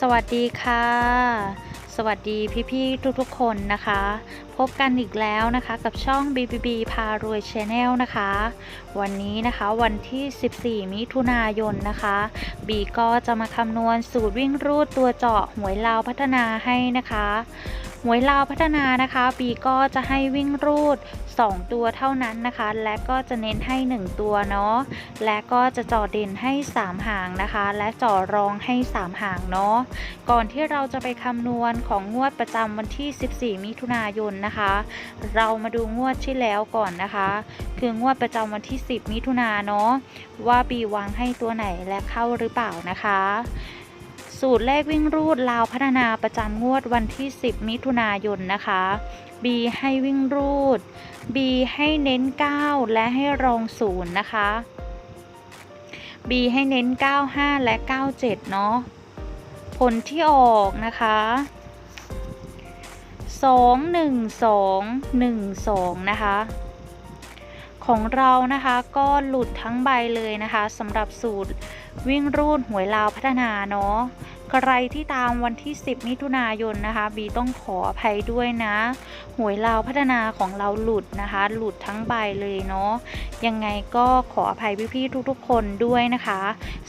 สวัสดีค่ะ สวัสดีพี่ๆทุกๆคนนะคะพบกันอีกแล้วนะคะกับช่อง BBB พารวย Channel นะคะ วันนี้นะคะวันที่ 14 มิถุนายนนะคะ บีก็จะมาคำนวณสูตรวิ่งรูดตัวเจาะหวยลาวพัฒนาให้นะคะหวยลาวพัฒนานะคะบีก็จะให้วิ่งรูด 2 ตัวเท่านั้นนะคะ และก็จะเน้นให้ 1 ตัวเนาะและก็จะจ่อเด่นให้ 3 หางนะคะ และจ่อรองให้ 3 หางเนาะก่อนที่เราจะไปคำนวณของงวดประจำวันที่ 14 มิถุนายนนะคะ เรามาดูงวดที่แล้วก่อนนะคะ คืองวดประจำวันที่ 10 มิถุนาเนาะว่าบีวางให้ตัวไหนและเข้าหรือเปล่านะคะ สูตรเลขวิ่งรูดลาวพัฒนาประจำงวดวันที่ 10 มิถุนายนนะคะ B ให้วิ่งรูด B ให้เน้น 9 และให้รองศูนย์นะคะ B ให้เน้น 95 และ 97 เนาะผลที่ออกนะคะ 2 1 2 1 2 นะคะ ของเรานะคะก็หลุดทั้งใบเลยนะคะสำหรับสูตรวิ่งรูดหวยลาวพัฒนาเนาะ ใครที่ตามวันที่ 10 มิถุนายนนะคะ บีต้องขออภัยด้วยนะหวยลาวพัฒนาของเราหลุดนะคะ หลุดทั้งใบเลยเนาะยังไงก็ขออภัยพี่ๆทุกๆ คนด้วยนะคะ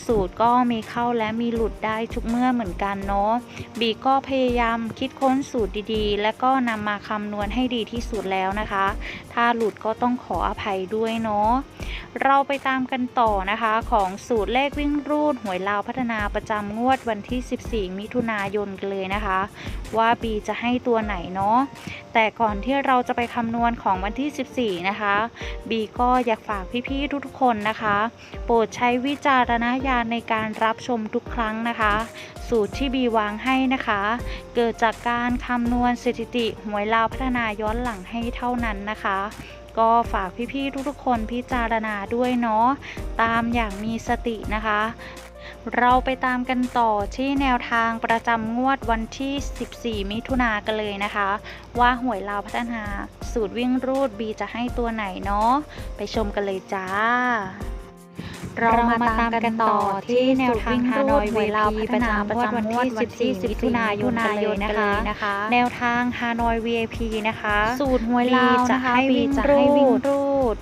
สูตรก็มีเข้าและมีหลุดได้ทุกเมื่อเหมือนกันเนาะบีก็พยายามคิดค้นสูตรดีๆ และก็นำมาคำนวณให้ดีที่สุดแล้วนะคะ ถ้าหลุดก็ต้องขออภัยด้วยเนาะเราไปตามกันต่อนะคะของสูตรเลขวิ่งรูดหวยลาวพัฒนาประจำงวดวันที่14 มิถุนายนกันเลยนะคะ ว่าบีจะให้ตัวไหนเนาะแต่ก่อนที่เราจะไปคำนวณของวันที่ 14 นะคะบีก็อยากฝากพี่ๆทุกๆคนนะคะ โปรดใช้วิจารณญาณในการรับชมทุกครั้งนะคะ สูตรที่บีวางให้นะคะ เกิดจากการคำนวณสถิติหวยลาวพัฒนาย้อนหลังให้เท่านั้นนะคะก็ฝากพี่ๆทุกๆคนพิจารณาด้วยเนาะตามอย่างมีสตินะคะ เราไปตามกันต่อที่แนวทางประจำงวดวันที่ 14 มิถุนากันเลยนะคะ ว่าหวยลาวพัฒนาสูตรวิ่งรูดบีจะให้ตัวไหนเนาะไปชมกันเลยจ้า เรามาตามกันต่อที่แนวทางฮานอยเวลาพัฒนาประจำงวดวันที่ 14 มิถุนายนกันเลยนะคะ แนวทางฮานอย VIP นะคะ สูตรหวยลาวจะให้วิ่งรูด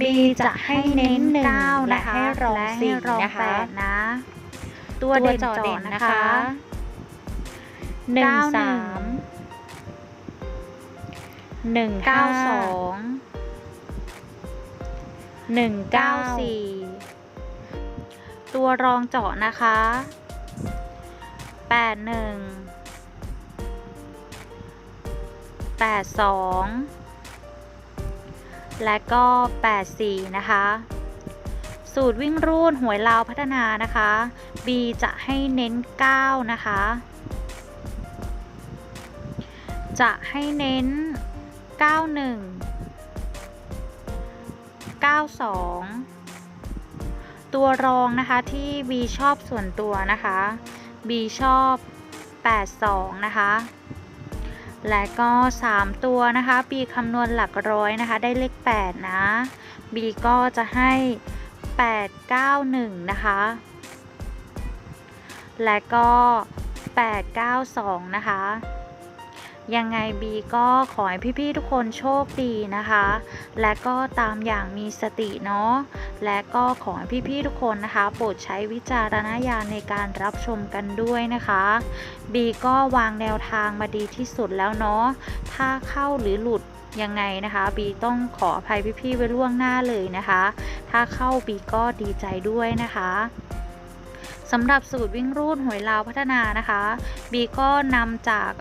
B จะให้เน้นหนึ่งและให้รองสี่นะคะนะตัวเด่นเด่นนะคะหนึ่งสามหนึ่งเก้าสองหนึ่งเก้าสี่ตัวรองเจาะนะคะแปดหนึ่งแปดสอง และก็ 84 นะคะ สูตรวิ่งรูดหวยลาวพัฒนานะคะ B จะให้เน้น 9 นะคะ จะให้เน้น 91 92 ตัวรองนะคะที่ B ชอบส่วนตัวนะคะ B ชอบ 82 นะคะ และก็ 3 ตัวนะคะ B คำนวณหลักร้อยนะคะ ได้เลข 8 นะ B ก็จะให้ 8 9 1 นะคะ และก็ 8 9 2 นะคะ ยังไง B ก็ขอให้พี่ๆทุกคนโชคดีนะคะ และก็ตามอย่างมีสติเนาะ และก็ขอให้พี่ๆทุกคนนะคะ โปรดใช้วิจารณญาณในการรับชมกันด้วยนะคะ บีก็วางแนวทางมาดีที่สุดแล้วเนาะ ถ้าเข้าหรือหลุดยังไงนะคะบีต้องขออภัยพี่ๆไว้ล่วงหน้าเลยนะคะ ถ้าเข้าบีก็ดีใจด้วยนะคะสำหรับสูตรวิ่งรูดหวยลาวพัฒนานะคะ บีก็นำจาก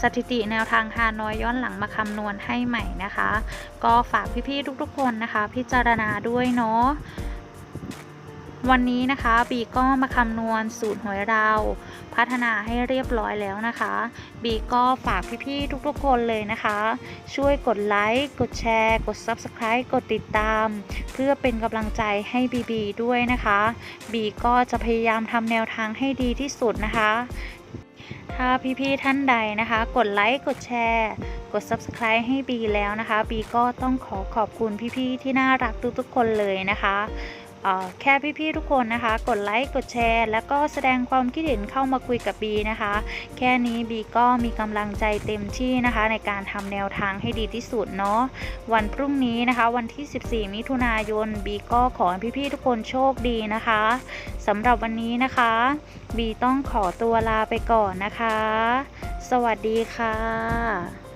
สถิติแนวทางฮานอยย้อนหลังมาคำนวณให้ใหม่นะคะ ก็ฝากพี่ๆทุกๆคนนะคะ พิจารณาด้วยเนาะวันนี้นะคะบีก็มาคำนวณสูตรหวยเรา พัฒนาให้เรียบร้อยแล้วนะคะ บีก็ฝากพี่ๆทุกๆคนเลยนะคะ ช่วยกดไลค์กดแชร์ กด Subscribe กดติดตาม เพื่อเป็นกำลังใจให้บีบีด้วยนะคะ บีก็จะพยายามทำแนวทางให้ดีที่สุดนะคะ ถ้าพี่ๆท่านใดนะคะ กดไลค์กดแชร์ กด Subscribe ให้บีแล้วนะคะ บีก็ต้องขอขอบคุณพี่ๆที่น่ารักทุกๆคนเลยนะคะ แค่พี่ๆทุกคนนะคะ กดไลค์ กดแชร์ แล้วก็แสดงความคิดเห็นเข้ามาคุยกับบีนะคะ แค่นี้บีก็มีกำลังใจเต็มที่นะคะ ในการทำแนวทางให้ดีที่สุดเนาะวันพรุ่งนี้นะคะ วันที่ 14 มิถุนายนบีก็ขอให้พี่ๆทุกคนโชคดีนะคะสำหรับวันนี้นะคะ บีต้องขอตัวลาไปก่อนนะคะ สวัสดีค่ะ